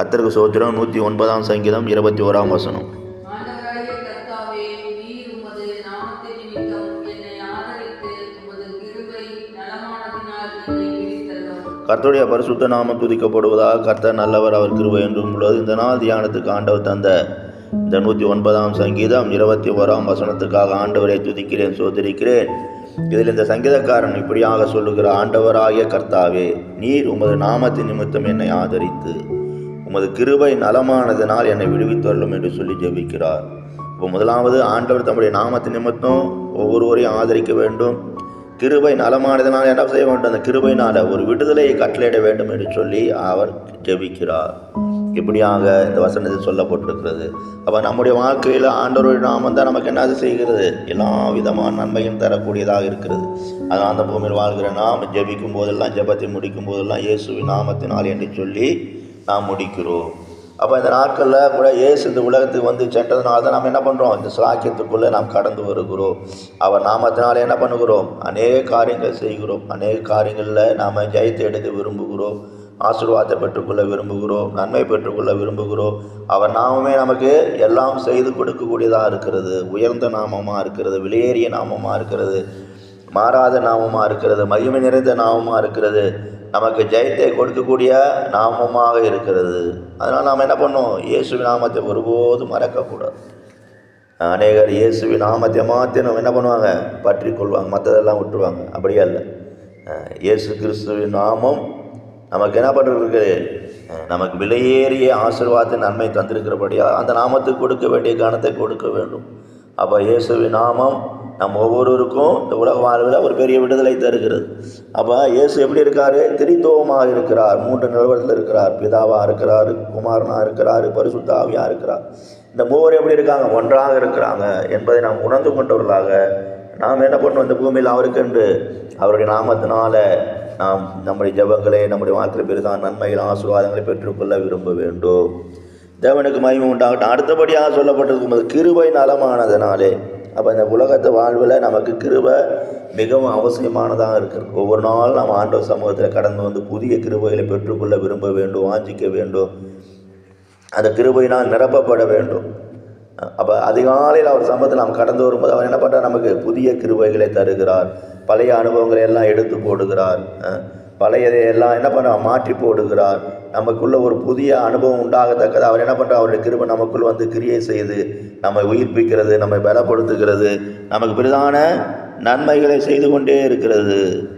கத்தருக்கு சோத்திரம் நூற்றி ஒன்பதாம் சங்கீதம் இருபத்தி ஓராம் வசனம். கர்த்தருடைய பரிசுத்த நாமம் துதிக்கப்படுவதாக கர்த்தர் நல்லவர் அவர் கிருபை என்றும் உள்ளது. இந்த நாள் தியானத்துக்கு ஆண்டவர் தந்த இந்த நூற்றி ஒன்பதாம் சங்கீதம் இருபத்தி ஓராம் வசனத்துக்காக ஆண்டவரை துதிக்கிறேன் சோதரிக்கிறேன். இதில் இந்த சங்கீதக்காரன் இப்படியாக சொல்லுகிற ஆண்டவராகிய கர்த்தாவே நீர் உமது நாமத்தின் நிமித்தம் என்னை ஆதரித்து உமது கிருபை நலமானதினால் என்னை விடுவித்தருளும் என்று சொல்லி ஜெபிக்கிறார். இப்போ முதலாவது ஆண்டவர் தம்முடைய நாமத்தின் நிமித்தம் ஒவ்வொருவரையும் ஆதரிக்க வேண்டும். கிருபை நலமானதினால் என்ன செய்ய வேண்டும்? அந்த கிருபையினால் ஒரு விடுதலையை கட்டளையிட வேண்டும் என்று சொல்லி அவர் ஜெபிக்கிறார். இப்படியாக இந்த வசனத்தில் சொல்லப்பட்டிருக்கிறது. அப்போ நம்முடைய வாழ்க்கையில் ஆண்டவருடைய நாமம் தான் நமக்கு என்ன செய்கிறது? எல்லா விதமான நன்மையும் தரக்கூடியதாக இருக்கிறது. அதனால் அந்த பூமியில் வாழ்கிற நாம் ஜெபிக்கும் போதெல்லாம் ஜெபத்தை முடிக்கும் போதெல்லாம் இயேசுவின் நாமத்தினால் என்று சொல்லி நாம் முடிக்கிறோம். அப்போ இந்த நாட்களில் கூட இயேசு இந்த உலகத்துக்கு வந்து சென்றதுனால தான் நாம் என்ன பண்ணுறோம் இந்த சாக்கியத்துக்குள்ளே நாம் கடந்து வருகிறோம். அவர் நாமத்தினால என்ன பண்ணுகிறோம்? அநேக காரியங்கள் செய்கிறோம். அநேக காரியங்களில் நாம் ஜெயத்தை எடுக்க விரும்புகிறோம். ஆசீர்வாதத்தை பெற்றுக்கொள்ள விரும்புகிறோம். நன்மை பெற்றுக்கொள்ள விரும்புகிறோம். அவர் நாமமே நமக்கு எல்லாம் செய்து கொடுக்கக்கூடியதாக இருக்கிறது. உயர்ந்த நாமமாக இருக்கிறது. விலையேறிய நாமமாக இருக்கிறது. மாறாத நாமமாக இருக்கிறது. மகிமை நிறைந்த நாமமாக இருக்கிறது. நமக்கு ஜெயத்தை கொடுக்கக்கூடிய நாமமாக இருக்கிறது. அதனால் நாம் என்ன பண்ணோம்? இயேசுவி நாமத்தை ஒருபோதும் மறக்கக்கூடாது. அநேகர் இயேசுவி நாமத்தை மாற்றி நம்ம என்ன பண்ணுவாங்க? பற்றி கொள்வாங்க. மற்றதெல்லாம் விட்டுருவாங்க. அப்படியே இல்லை இயேசு கிறிஸ்துவின் நாமம் நமக்கு என்ன பண்ணுறது நமக்கு விலையேறிய ஆசீர்வாதத்தை நன்மை தந்திருக்கிறபடியாக அந்த நாமத்துக்கு கொடுக்க வேண்டிய கணத்தை கொடுக்க வேண்டும். அப்போ இயேசுவின் நாமம் நம் ஒவ்வொருவருக்கும் இந்த உலக வாழ்வில் ஒரு பெரிய விடுதலை தருகிறது. அப்போ இயேசு எப்படி இருக்கார்? திரித்துவமாக இருக்கிறார். மூன்று நிலவரத்தில் இருக்கிறார். பிதாவாக இருக்கிறார் குமாரனாக இருக்கிறார் பரிசுத்தாவியாக இருக்கிறார். இந்த மூவர் எப்படி இருக்காங்க? ஒன்றாக இருக்கிறாங்க என்பதை நாம் உணர்ந்து கொண்டவர்களாக நாம் என்ன பண்ணோம் இந்த பூமியில் அவருக்கென்று அவருடைய நாமத்தினால நாம் நம்முடைய ஜெபங்களை நம்முடைய வாழ்க்கையில் பெருதான் நன்மைகள் ஆசீர்வாதங்களை பெற்றுக்கொள்ள விரும்ப வேண்டும். தேவனுக்கு மகிமை உண்டாகட்டும். அடுத்தபடியாக சொல்லப்பட்டிருக்கும் போது கிருபை நலமானதுனாலே அப்போ இந்த உலகத்து வாழ்வில் நமக்கு கிருபை மிகவும் அவசியமானதாக இருக்குது ஒவ்வொரு நாளும் நாம் ஆண்டவர் சமூகத்தில் கடந்து வந்து புதிய கிருபைகளை பெற்றுக்கொள்ள விரும்ப வேண்டும் வாஞ்சிக்க வேண்டும். அந்த கிருபையினால் நிரப்பப்பட வேண்டும். அப்போ அதிகாலையில் அவர் சமூகத்தில் நாம் கடந்து வரும்போது அவர் என்ன பண்ணுறார் நமக்கு புதிய கிருபைகளை தருகிறார். பழைய அனுபவங்களை எல்லாம் எடுத்து போடுகிறார். பழையதை எல்லாம் என்ன பண்ணுவார்? மாற்றி போடுகிறார். நமக்குள்ளே ஒரு புதிய அனுபவம் உண்டாகத்தக்கது. அவர் என்ன பண்ணுறார் அவருடைய கிருபை நமக்குள் வந்து கிரியை செய்து நம்மை உயிர்ப்பிக்கிறது நம்மை பலப்படுத்துகிறது நமக்கு பெரிதான நன்மைகளை செய்து கொண்டே இருக்கிறது.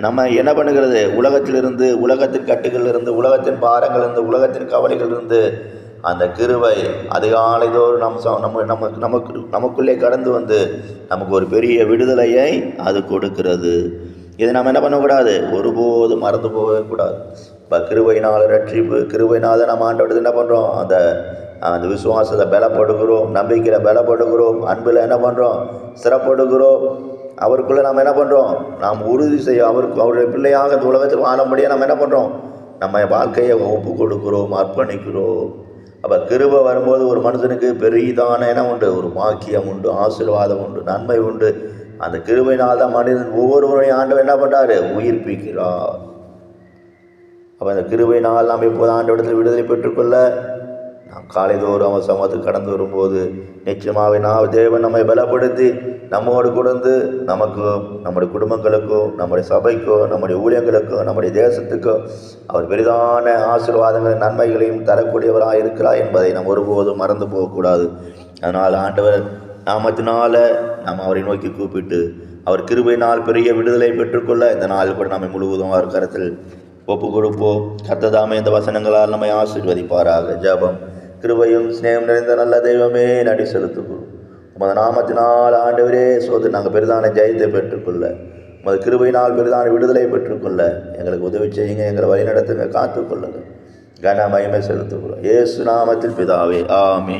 நம்ம என்ன பண்ணுகிறது? உலகத்திலிருந்து உலகத்தின் கட்டுகளிலிருந்து உலகத்தின் பாரங்களிலிருந்து உலகத்தின் கவலைகளிலிருந்து அந்த கிருவை அதிகாலை தோறும் நம் ச- நம்ம நமக்கு நமக்கு நமக்குள்ளே கடந்து வந்து நமக்கு ஒரு பெரிய விடுதலையை அது கொடுக்கிறது. இதை நம்ம என்ன பண்ணக்கூடாது? ஒருபோதும் மறந்து போகவே கூடாது இப்போ கிருவையினால் ரட்சிப்பு கிருவையினால் நம்ம ஆண்டவடுத்து என்ன பண்ணுறோம் அந்த அந்த விசுவாசத்தை பலப்படுகிறோம் நம்பிக்கையில் பலப்படுகிறோம் அன்பில் என்ன பண்ணுறோம் சிறப்படுகிறோம். அவருக்குள்ளே நம்ம என்ன பண்ணுறோம் நாம் உறுதி செய்ய அவருக்கு அவருடைய பிள்ளையாக இந்த உலகத்தில் வாழும்படியாக நம்ம என்ன பண்ணுறோம் நம்ம வாழ்க்கையை ஒப்பு கொடுக்குறோம் அர்ப்பணிக்கிறோம். அப்போ கிருபை வரும்போது ஒரு மனுஷனுக்கு பெரிதான என்ன உண்டு. ஒரு பாக்கியம் உண்டு ஆசீர்வாதம் உண்டு நன்மை உண்டு. அந்த கிருபையினால் தான் மனிதன் ஒவ்வொருவரையும் ஆண்டவர் என்ன பண்ணுறாரு உயிர்ப்பிக்கிறார். அப்போ அந்த கிருபையினால் நாம் இப்போது ஆண்டவரிடத்தில் விடுதலை பெற்றுக்கொள்ள நாம் காலைதோறும் அவன் சமத்துக்கு கடந்து வரும்போது நிச்சயமாக நான் தேவன் நம்மை பலப்படுத்தி நம்மோடு கொடுந்து நமக்கும் நம்முடைய குடும்பங்களுக்கும் நம்முடைய சபைக்கும் நம்முடைய ஊழியங்களுக்கும் நம்முடைய தேசத்துக்கும் அவர் பெரிதான ஆசீர்வாதங்களின் நன்மைகளையும் தரக்கூடியவராக இருக்கிறார் என்பதை நாம் ஒருபோதும் மறந்து போகக்கூடாது. அதனால் ஆண்டவர் நாமத்தினால நாம் அவரை நோக்கி கூப்பிட்டு அவர் கிருபையினால் பெரிய விடுதலை பெற்றுக்கொள்ள இந்த நாள் கூட நம்மை முழுவதும் அவர் கருத்தில் ஒப்பு கொடுப்போம் கத்ததாமே இந்த வசனங்களால் நம்மை ஆசீர்வதிப்பாராக. ஜெபம். கிருபையும் சிநேகம் நிறைந்த நல்ல தெய்வமே நடி செலுத்துகிறோம். உமது நாமத்தினால் ஆண்டவரே சோதனை நாங்கள் பெரிதான ஜெயத்தை பெற்றுக்கொள்ள உமது கிருபையினால் பெரிதான விடுதலை பெற்றுக்கொள்ள எங்களுக்கு உதவி செய்யுங்க எங்களை வழிநடத்துங்க காத்துக்கொள்ளுங்க. கன மகிமை செலுத்துகிறோம். ஏசு நாமத்தில் பிதாவே ஆமே